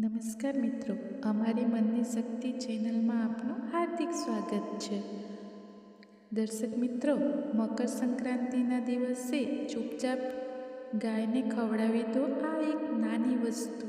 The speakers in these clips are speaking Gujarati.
નમસ્કાર મિત્રો, અમારી મનની શક્તિ ચેનલમાં આપનું હાર્દિક સ્વાગત છે. દર્શક મિત્રો, મકર સંક્રાંતિના દિવસે ચૂપચાપ ગાયને ખવડાવી દો આ એક નાની વસ્તુ.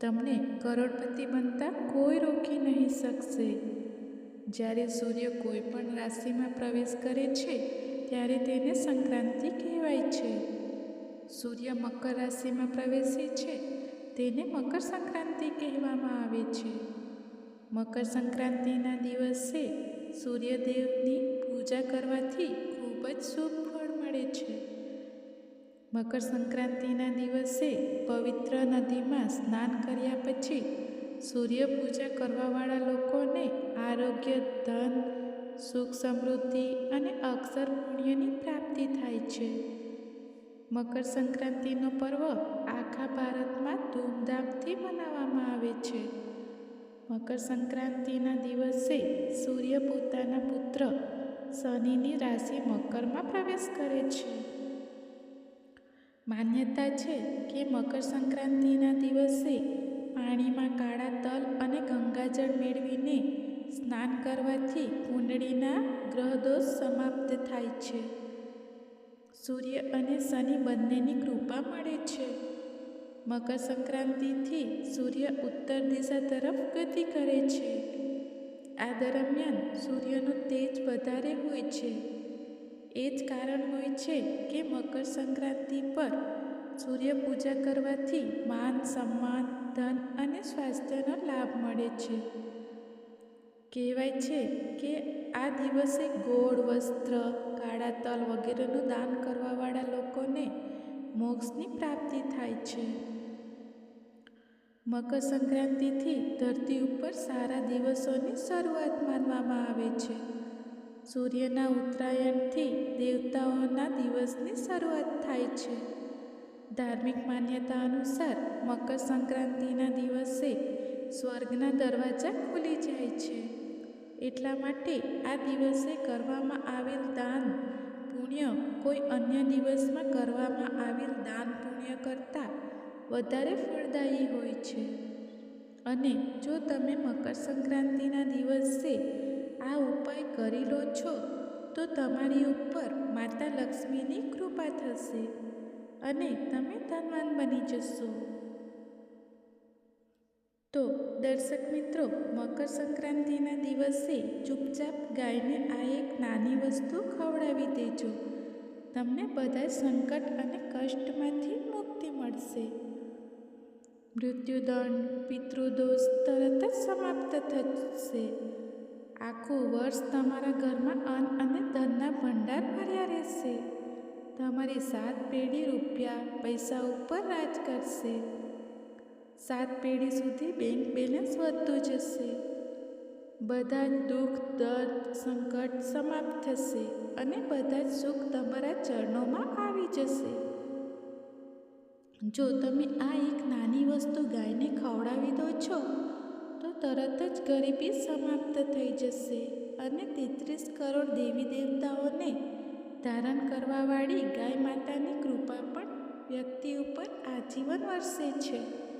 તમને કરોડપતિ બનતા કોઈ રોકી નહીં શકશે. જ્યારે સૂર્ય કોઈ પણ રાશિમાં પ્રવેશ કરે છે, ત્યારે તેને સંક્રાંતિ કહેવાય છે. સૂર્ય મકર રાશિમાં પ્રવેશે છે તેને મકર સંક્રાંતિ કહેવામાં આવે છે. મકર સંક્રાંતિના દિવસે સૂર્યદેવની પૂજા કરવાથી ખૂબ જ શુભ ફળ મળે છે. મકર સંક્રાંતિના દિવસે પવિત્ર નદીમાં સ્નાન કર્યા પછી સૂર્ય પૂજા કરવાવાળા લોકોને આરોગ્ય, ધન, સુખ સમૃદ્ધિ અને અક્ષર પુણ્યની પ્રાપ્તિ થાય છે. મકર સંક્રાંતિનો પર્વ આખા ભારતમાં ધૂમધામથી મનાવવામાં આવે છે. મકર સંક્રાંતિના દિવસે સૂર્ય પોતાના પુત્ર શનિની રાશિ મકરમાં પ્રવેશ કરે છે. માન્યતા છે કે મકર સંક્રાંતિના દિવસે પાણીમાં કાળા તલ અને ગંગાજળ મેળવીને સ્નાન કરવાથી કુંડળીના ગ્રહદોષ સમાપ્ત થાય છે. સૂર્ય અને શનિ બંનેની કૃપા મળે છે. મકર સંક્રાંતિથી સૂર્ય ઉત્તર દિશા તરફ ગતિ કરે છે. આ દરમિયાન સૂર્યનું તેજ વધારે હોય છે. એ જ કારણ હોય છે કે મકર સંક્રાંતિ પર સૂર્ય પૂજા કરવાથી માન, સન્માન, ધન અને સ્વાસ્થ્યનો લાભ મળે છે. કહેવાય છે કે આ દિવસે ગોળ, વસ્ત્ર, કાળા તલ વગેરેનું દાન કરવાવાળા લોકોને મોક્ષની પ્રાપ્તિ થાય છે. મકર સંક્રાંતિથી ધરતી ઉપર સારા દિવસોની શરૂઆત માનવામાં આવે છે. સૂર્યના ઉત્તરાયણથી દેવતાઓના દિવસની શરૂઆત થાય છે. ધાર્મિક માન્યતા અનુસાર મકર સંક્રાંતિના દિવસે સ્વર્ગના દરવાજા ખુલી જાય છે. એટલા માટે આ દિવસે કરવામાં આવેલ દાન પુણ્ય કોઈ અન્ય દિવસમાં કરવામાં આવેલ દાન પુણ્ય કરતાં વધારે ફળદાયી હોય છે. અને જો તમે મકર સંક્રાંતિના દિવસે આ ઉપાય કરી લો છો, તો તમારી ઉપર માતા લક્ષ્મીની કૃપા થશે અને તમે ધનવાન બની જશો. તો દર્શક મિત્રો, મકર સંક્રાંતિના દિવસે ચૂપચાપ ગાયને આ એક નાની વસ્તુ ખવડાવી દેજો. તમને બધા સંકટ અને કષ્ટમાંથી મુક્તિ મળશે. મૃત્યુદંડ, પિતૃદોષ તરત જ સમાપ્ત થશે. આખું વર્ષ તમારા ઘરમાં અન્ન અને ધનના ભંડાર ભર્યા રહેશે. તમારી સાત પેઢી રૂપિયા પૈસા ઉપર રાજ કરશે. સાત પેઢી સુધી બેંક બેલેન્સ વધતું જશે. બધા જ દુઃખ, દર્દ, સંકટ સમાપ્ત થશે અને બધા જ સુખ તમારા ચરણોમાં આવી જશે. જો તમે આ એક નાની વસ્તુ ગાયને ખવડાવી દો છો, તો તરત જ ગરીબી સમાપ્ત થઈ જશે અને તેત્રીસ કરોડ દેવી દેવતાઓને ધારણ કરવાવાળી ગાય માતાની કૃપા પણ વ્યક્તિ ઉપર આજીવન વરસે છે.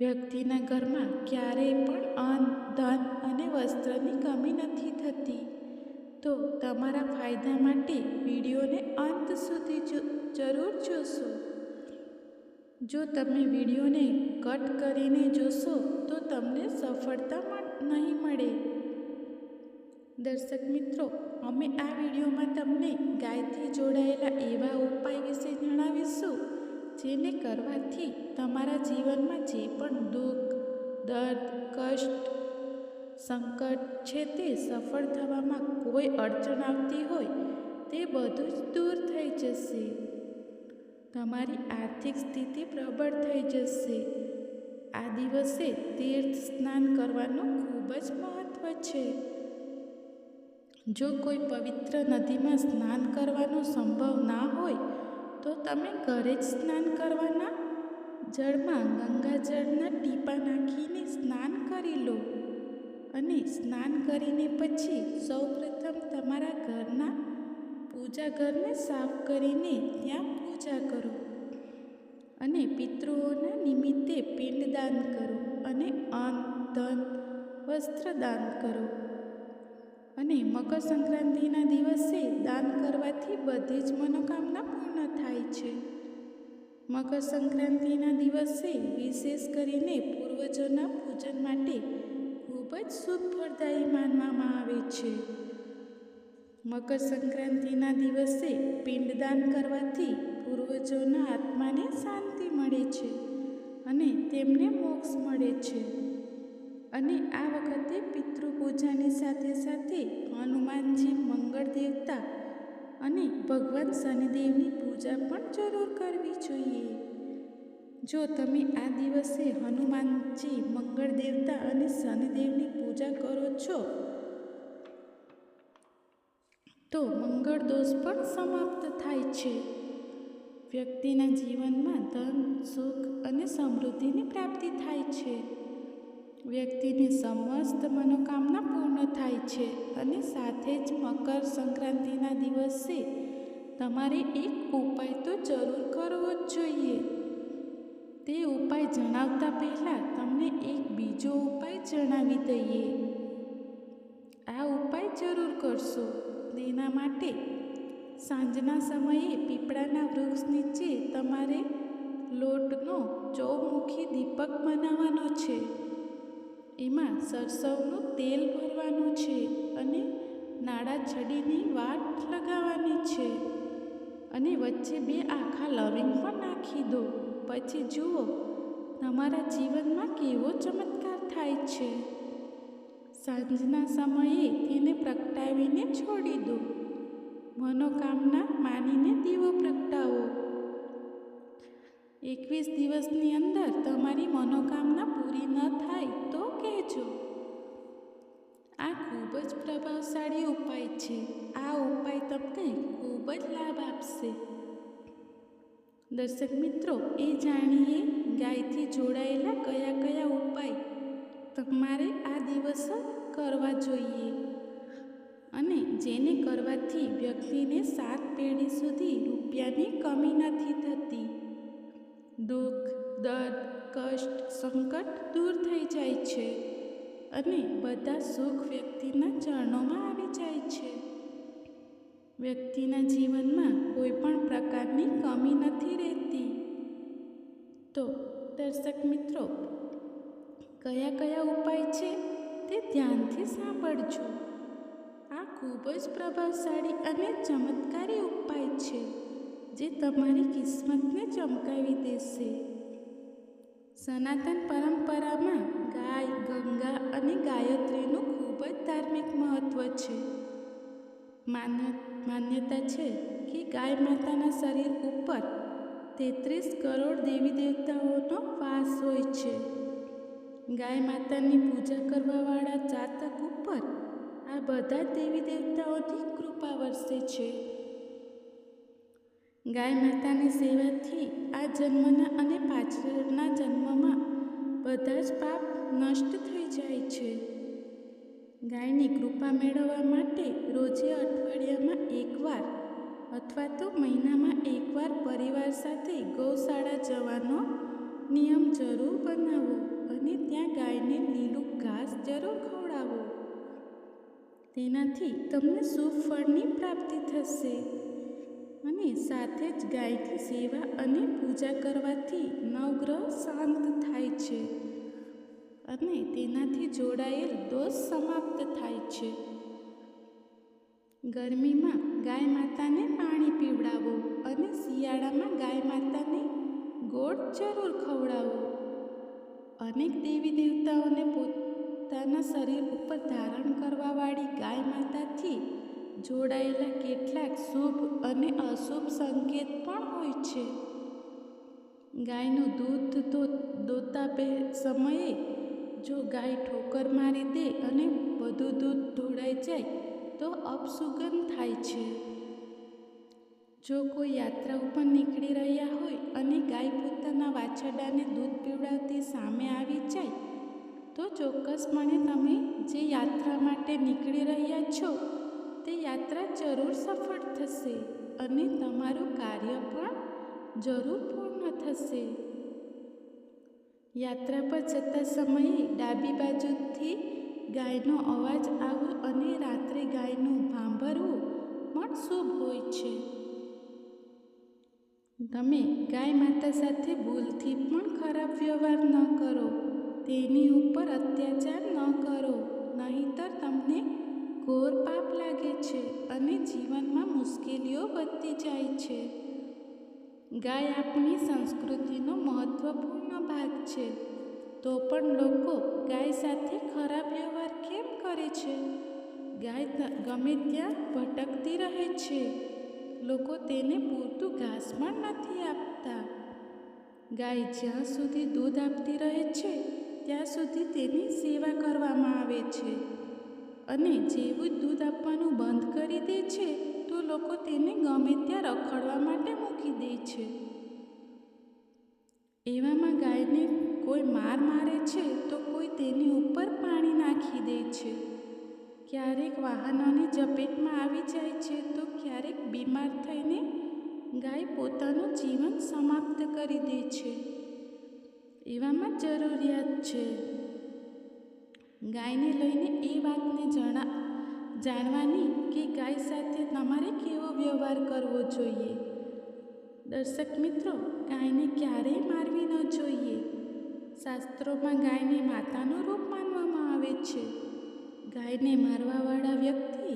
વ્યક્તિના ઘરમાં ક્યારેય પણ અન્ન ધન અને વસ્ત્રની કમી નથી થતી. તો તમારા ફાયદા માટે વિડીયોને અંત સુધી જરૂર જોશો. જો તમે વિડીયોને કટ કરીને જોશો, તો તમને સફળતા નહીં મળે. દર્શક મિત્રો, અમે આ વિડીયોમાં તમને ગાયથી જોડાયેલા એવા ઉપાય વિશે જણાવીશું. જેને કરવાથી તમારા જીવનમાં જે પણ દુઃખ, દર્દ, કષ્ટ, સંકટ છે તે સફળ થવામાં કોઈ અડચણ આવતી હોય, તે બધું જ દૂર થઈ જશે. તમારી આર્થિક સ્થિતિ પ્રબળ થઈ જશે. આ દિવસે તીર્થ સ્નાન કરવાનું ખૂબ જ મહત્ત્વ છે. જો કોઈ પવિત્ર નદીમાં સ્નાન કરવાનું સંભવ ના હોય તો તમે ઘરે જ સ્નાન કરવાના? જળમાં ગંગાજળના ટીપા નાખીને સ્નાન કરી લો. અને સ્નાન કરીને પછી સૌપ્રથમ તમારા ઘરના પૂજા ઘરને સાફ કરીને ત્યાં પૂજા કરો. અને પિતૃઓના નિમિત્તે પિંડદાન કરો અને અન્ન, ધન, વસ્ત્ર દાન કરો. અને મકર સંક્રાંતિના દિવસે દાન કરવાથી બધી જ મનોકામના પૂર્ણ થાય છે. મકર સંક્રાંતિના દિવસે વિશેષ કરીને પૂર્વજોના પૂજન માટે ખૂબ જ શુભ ફળદાયી માનવામાં આવે છે. મકર સંક્રાંતિના દિવસે પિંડદાન કરવાથી પૂર્વજોના આત્માને શાંતિ મળે છે અને તેમને મોક્ષ મળે છે. અને આ વખતે પિતૃપૂજાની સાથે સાથે હનુમાનજી મંગળ દેવતા અને ભગવાન શનિદેવની પૂજા પણ જરૂર કરવી જોઈએ. જો તમે આ દિવસે હનુમાનજી મંગળ દેવતા અને શનિદેવની પૂજા કરો છો, તો મંગળ દોષ પણ સમાપ્ત થાય છે. વ્યક્તિના જીવનમાં ધન, સુખ અને સમૃદ્ધિની પ્રાપ્તિ થાય છે. વ્યક્તિની સમસ્ત મનોકામના પૂર્ણ થાય છે અને સાથે જ મકર સંક્રાંતિના દિવસે તમારે એક ઉપાય તો જરૂર કરવો જ જોઈએ. તે ઉપાય જણાવતા પહેલાં તમને એક બીજો ઉપાય જણાવી દઈએ. આ ઉપાય જરૂર કરશો. તેના માટે સાંજના સમયે પીપળાના વૃક્ષ નીચે તમારે લોટનો ચૌમુખી દીપક બનાવવાનો છે. એમાં સરસવનું તેલ ભરવાનું છે અને નાળા છડીની વાટ લગાવવાની છે. અને વચ્ચે બે આખા લવિંગ પણ નાખી દો. પછી જુઓ, તમારા જીવનમાં કેવો ચમત્કાર થાય છે. સાંજના સમયે તેને પ્રગટાવીને છોડી દો. મનોકામના માનીને દીવો પ્રગટાવો. એકવીસ દિવસની અંદર તમારી મનોકામના પૂરી ન થાય તો કહેજો. આ ખૂબ જ પ્રભાવશાળી ઉપાય છે. આ ઉપાય તમને ખૂબ જ લાભ આપશે. દર્શક મિત્રો, એ જાણીએ ગાયથી જોડાયેલા કયા કયા ઉપાય તમારે આ દિવસ કરવા જોઈએ અને જેને કરવાથી વ્યક્તિને સાત પેઢી સુધી રૂપિયાની કમી નથી થતી. દુઃખ, દર્દ, કષ્ટ, સંકટ દૂર થઈ જાય છે અને બધા સુખ વ્યક્તિના ચરણોમાં આવી જાય છે. વ્યક્તિના જીવનમાં કોઈ પણ પ્રકારની કમી નથી રહેતી. તો દર્શક મિત્રો, કયા કયા ઉપાય છે તે ધ્યાનથી સાંભળજો. આ ખૂબ જ પ્રભાવશાળી અને ચમત્કારી ઉપાય છે. જે તમારી કિસ્મતને ચમકાવી દેશે. સનાતન પરંપરામાં ગાય, ગંગા અને ગાયત્રીનું ખૂબ જ ધાર્મિક મહત્ત્વ છે. માન્ય માન્યતા છે કે ગાય માતાના શરીર ઉપર તેત્રીસ કરોડ દેવી દેવતાઓનો વાસ હોય છે. ગાય માતાની પૂજા કરવાવાળા જાતક ઉપર આ બધા દેવી દેવતાઓની કૃપા વરસે છે. ગાય માતાની સેવાથી આ જન્મના અને પાછળના જન્મમાં બધા જ પાપ નષ્ટ થઈ જાય છે. ગાયની કૃપા મેળવવા માટે રોજે અઠવાડિયામાં એકવાર અથવા તો મહિનામાં એકવાર પરિવાર સાથે ગૌશાળા જવાનો નિયમ જરૂર બનાવો અને ત્યાં ગાયને લીલું ઘાસ જરૂર ખવડાવો. તેનાથી તમને શુભ પ્રાપ્તિ થશે. અને સાથે જ ગાયની સેવા અને પૂજા કરવાથી નવગ્રહ શાંત થાય છે અને તેનાથી જોડાયેલ દોષ સમાપ્ત થાય છે. ગરમીમાં ગાય માતાને પાણી પીવડાવો અને શિયાળામાં ગાય માતાને ગોળ જરૂર ખવડાવો. અનેક દેવી દેવતાઓને પોતાના શરીર ઉપર ધારણ કરવાવાળી ગાય માતાથી જોડાયેલા કેટલાક શુભ અને અશુભ સંકેત પણ હોય છે. ગાયનું દૂધ તો દોતા પે સમયે જો ગાય ઠોકર મારી દે અને બધું દૂધ ઢોળાઈ જાય, તો અપસુગંધ થાય છે. જો કોઈ યાત્રા ઉપર નીકળી રહ્યા હોય અને ગાય પોતાના વાછરડાને દૂધ પીવડાવતી સામે આવી જાય, તો ચોક્કસપણે તમે જે યાત્રા માટે નીકળી રહ્યા છો તે યાત્રા જરૂર સફળ થશે અને તમારું કાર્ય પણ જરૂર પૂર્ણ થશે. યાત્રા પર જતા સમયે ડાબી બાજુથી ગાયનો અવાજ આવવો અને રાત્રે ગાયનું ભાંભરવું પણ શુભ હોય છે. તમે ગાય માતા સાથે ભૂલથી પણ ખરાબ વ્યવહાર ન કરો. તેની ઉપર અત્યાચાર ન કરો, નહીંતર તમને ઘોર પાપ લાગે છે અને જીવનમાં મુશ્કેલીઓ વધતી જાય છે. ગાય આપણી સંસ્કૃતિનો મહત્વપૂર્ણ ભાગ છે. તો પણ લોકો ગાય સાથે ખરાબ વ્યવહાર કેમ કરે છે? ગાય ગમે ત્યાં ભટકતી રહે છે. લોકો તેને પૂરતું ઘાસ પણ નથી આપતા. ગાય જ્યાં સુધી દૂધ આપતી રહે છે, ત્યાં સુધી તેની સેવા કરવામાં આવે છે. અને જેવું દૂધ આપવાનું બંધ કરી દે છે, તો લોકો તેને ગમે ત્યાં રખડવા માટે મૂકી દે છે. એવામાં ગાયને કોઈ માર મારે છે, તો કોઈ તેની ઉપર પાણી નાખી દે છે. ક્યારેક વાહનોની ઝપેટમાં આવી જાય છે, તો ક્યારેક બીમાર થઈને ગાય પોતાનું જીવન સમાપ્ત કરી દે છે. એવામાં જરૂરિયાત છે. ગાયને લઈને એ વાતને જણા, જાણવાની કે ગાય સાથે તમારે કેવો વ્યવહાર કરવો જોઈએ? દર્શક મિત્રો, ગાયને ક્યારેય મારવી ન જોઈએ. શાસ્ત્રોમાં ગાયને માતાનું રૂપ માનવામાં આવે છે. ગાયને મારવાવાળા વ્યક્તિ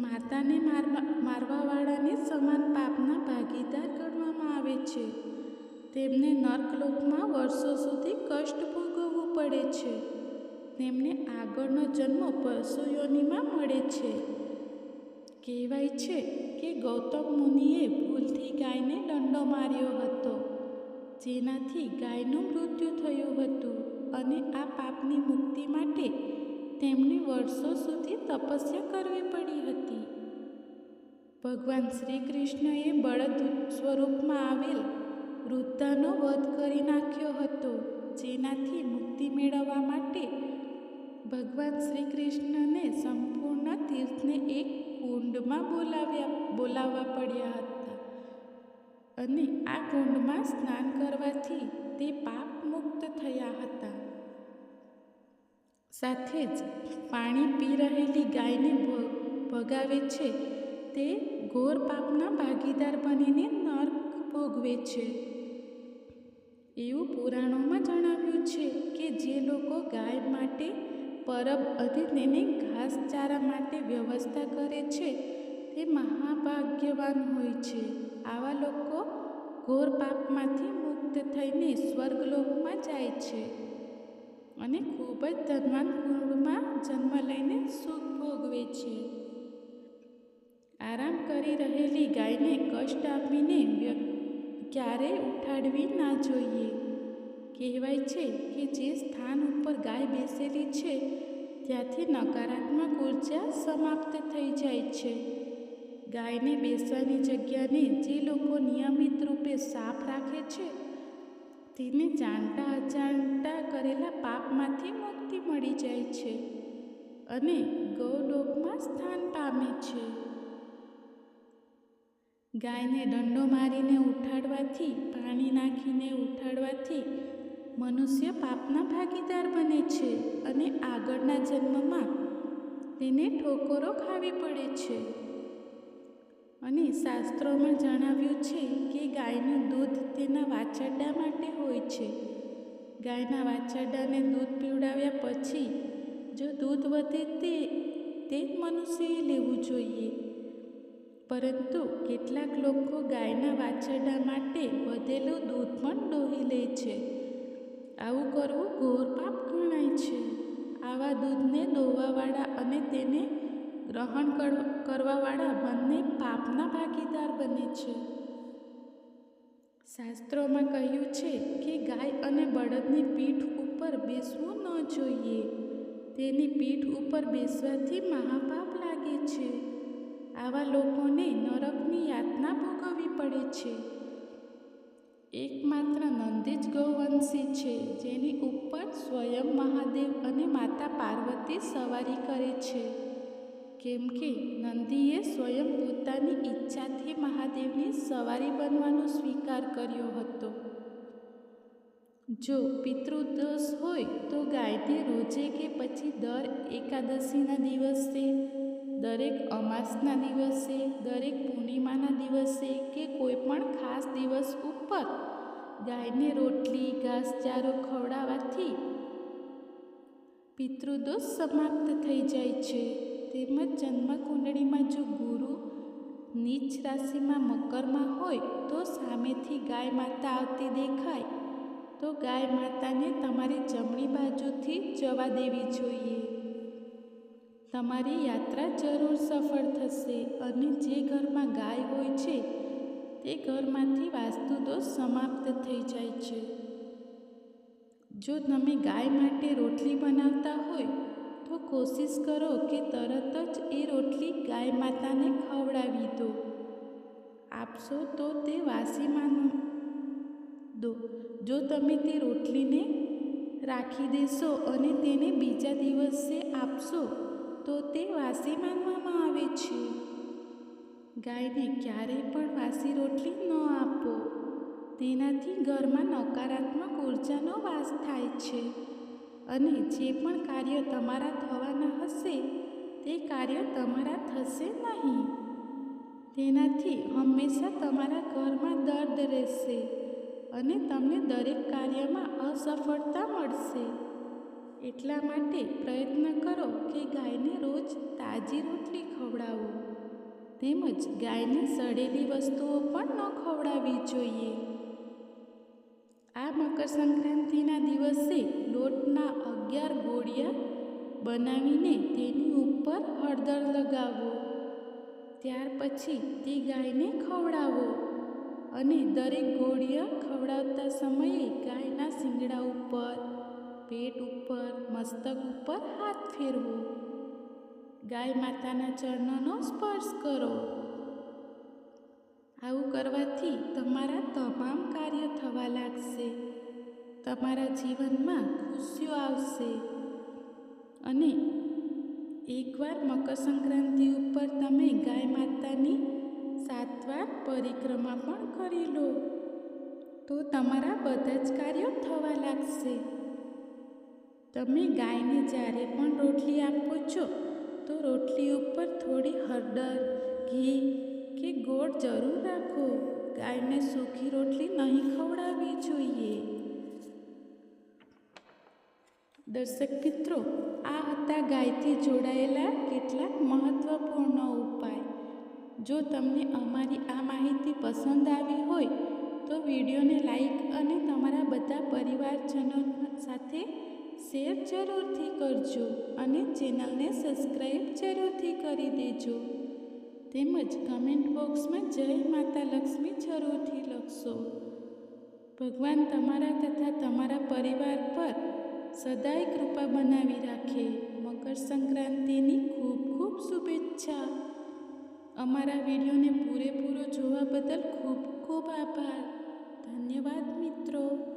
માતાને મારવા, મારવાવાળાને સમાન પાપના ભાગીદાર ગણવામાં આવે છે. તેમને નર્કલોકમાં વર્ષો સુધી કષ્ટ ભોગવવું પડે છે. તેમને આગળનો જન્મ પશુયોનીમાં મળે છે. કહેવાય છે કે ગૌતમ મુનિએ ભૂલથી ગાયને દંડો માર્યો હતો, જેનાથી ગાયનું મૃત્યુ થયું હતું અને આ પાપની મુક્તિ માટે તેમને વર્ષો સુધી તપસ્યા કરવી પડી હતી. ભગવાન શ્રી કૃષ્ણએ બળદ સ્વરૂપમાં આવેલ વૃદ્ધાનો વધ કરી નાખ્યો હતો, જેનાથી મુક્તિ મેળવવા માટે ભગવાન શ્રી કૃષ્ણને સંપૂર્ણ તીર્થને એક કુંડમાં બોલાવ્યા, બોલાવવા પડ્યા હતા. અને આ કુંડમાં સ્નાન કરવાથી તે પાપ મુક્ત થયા હતા. સાથે જ પાણી પી રહેલી ગાયને ભગાવે છે. તે ઘોર પાપના ભાગીદાર બનીને નર્ક ભોગવે છે. એવું પુરાણોમાં જણાવ્યું છે કે જે લોકો ગાય માટે પરબ અને ઘાસચારા માટે વ્યવસ્થા કરે છે. તે મહાભાગ્યવાન હોય છે. આવા લોકો ઘોર પાપમાંથી મુક્ત થઈને સ્વર્ગલોકમાં જાય છે અને ખૂબ જ ધનવાન કુંડમાં જન્મ લઈને સુખ ભોગવે છે. આરામ કરી રહેલી ગાયને કષ્ટ આપીને ક્યારેય ઉઠાડવી ના જોઈએ. કહેવાય છે કે જે સ્થાન ઉપર ગાય બેસેલી છે, ત્યાંથી નકારાત્મક ઊર્જા સમાપ્ત થઈ જાય છે. ગાયને બેસવાની જગ્યાને જે લોકો નિયમિત રૂપે સાફ રાખે છે, તેને જાણતા અજાણતા કરેલા પાપમાંથી મુક્તિ મળી જાય છે અને ગૌલોકમાં સ્થાન પામે છે. ગાયને દંડો મારીને ઉઠાડવાથી, પાણી નાખીને ઉઠાડવાથી મનુષ્ય પાપના ભાગીદાર બને છે અને આગળના જન્મમાં તેને ઠોકરો ખાવી પડે છે. અને શાસ્ત્રોમાં જણાવ્યું છે કે ગાયનું દૂધ તેના વાછરડા માટે હોય છે. ગાયના વાછરડાને દૂધ પીવડાવ્યા પછી જો દૂધ વધે તે તે મનુષ્યએ લેવું જોઈએ. પરંતુ કેટલાક લોકો ગાયના વાછરડા માટે વધેલું દૂધ પણ ડોહી લે છે. આવું કરવું ઘોર પાપ ગણાય છે. આવા દૂધને દોવાવાળા અને તેને ગ્રહણ કરવાવાળા બંને પાપના ભાગીદાર બને છે. શાસ્ત્રોમાં કહ્યું છે કે ગાય અને બળદની પીઠ ઉપર બેસવું ન જોઈએ. તેની પીઠ ઉપર બેસવાથી મહાપાપ લાગે છે. આવા લોકોને નરકની યાતના ભોગવવી પડે છે. એકમાત્ર નંદી જ ગૌવંશી છે, જેની ઉપર સ્વયં મહાદેવ અને માતા પાર્વતી સવારી કરે છે. કેમ કે નંદીએ સ્વયં પોતાની ઈચ્છાથી મહાદેવની સવારી બનવાનો સ્વીકાર કર્યો હતો. જો પિતૃદોષ હોય તો ગાયને રોજે કે પછી દર એકાદશીના દિવસે દરેક અમાસના દિવસે, દરેક પૂર્ણિમાના દિવસે કે કોઈ પણ ખાસ દિવસ ઉપર ગાયને રોટલી, ઘાસચારો ખવડાવવાથી પિતૃદોષ સમાપ્ત થઈ જાય છે. તેમજ જન્મકુંડળીમાં જો ગુરુ નીચ રાશિમાં મકરમાં હોય તો સામેથી ગાય માતા આવતી દેખાય. તો ગાય માતાને તમારી જમણી બાજુથી જવા દેવી જોઈએ. તમારી યાત્રા જરૂર સફળ થશે અને જે ઘરમાં ગાય હોય છે, તે ઘરમાંથી વાસ્તુ દોષ સમાપ્ત થઈ જાય છે. જો તમે ગાય માટે રોટલી બનાવતા હોય, તો કોશિશ કરો કે તરત જ એ રોટલી ગાય માતાને ખવડાવી દો. આપશો તો તે વાસી માનો. દો. જો તમે તે રોટલીને રાખી દેશો અને તેને બીજા દિવસે આપશો તો તે વાસી માનવામાં આવે છે. ગાયને ક્યારેય પણ વાસી રોટલી ન આપો. તેનાથી ઘરમાં નકારાત્મક ઉર્જાનો વાસ થાય છે. અને જે પણ કાર્ય તમારા થવાના હશે, તે કાર્ય તમારા થશે નહીં. તેનાથી હંમેશા તમારા ઘરમાં દર્દ રહેશે અને તમને દરેક કાર્યમાં અસફળતા મળશે. એટલા માટે પ્રયત્ન કરો કે ગાયને રોજ તાજી રોટલી ખવડાવો. તેમજ ગાયને સડેલી વસ્તુઓ પણ ન ખવડાવવી જોઈએ. આ મકર સંક્રાંતિના દિવસે લોટના અગિયાર ગોળિયા બનાવીને તેની ઉપર હળદર લગાવો. ત્યાર પછી તે ગાયને ખવડાવો અને દરેક ગોળિયા ખવડાવતા સમયે ગાયના શિંગડા ઉપર પેટ ઉપર, મસ્તક ઉપર હાથ ફેરવો. ગાય માતાના ચરણોનો સ્પર્શ કરો. આવું કરવાથી તમારા તમામ કાર્ય થવા લાગશે. તમારા જીવનમાં ખુશીઓ આવશે. અને એકવાર મકર સંક્રાંતિ ઉપર તમે ગાય માતાની સાતવાર પરિક્રમા પણ કરી લો. તો તમારા બધા જ કાર્યો થવા લાગશે. તમે ગાયને જ્યારે પણ રોટલી આપો છો, તો રોટલી ઉપર થોડી હળદર, ઘી કે ગોળ જરૂર રાખો. ગાયને સૂકી રોટલી નહીં ખવડાવવી જોઈએ. દર્શક મિત્રો, આ હતા ગાયથી જોડાયેલા કેટલાક મહત્વપૂર્ણ ઉપાય. જો તમને અમારી આ માહિતી પસંદ આવી હોય, તો વિડીયોને લાઈક અને તમારા બધા પરિવારજનો સાથે શેર જરૂરથી કરજો અને ચેનલને સબસ્ક્રાઈબ જરૂરથી કરી દેજો. તેમજ કમેન્ટ બોક્સમાં જય માતા લક્ષ્મી જરૂરથી લખશો. ભગવાન તમારા તથા તમારા પરિવાર પર સદાય કૃપા બનાવી રાખે. મકર સંક્રાંતિની ખૂબ ખૂબ શુભેચ્છા. અમારા વિડીયોને પૂરેપૂરો જોવા બદલ ખૂબ ખૂબ આભાર. ધન્યવાદ મિત્રો.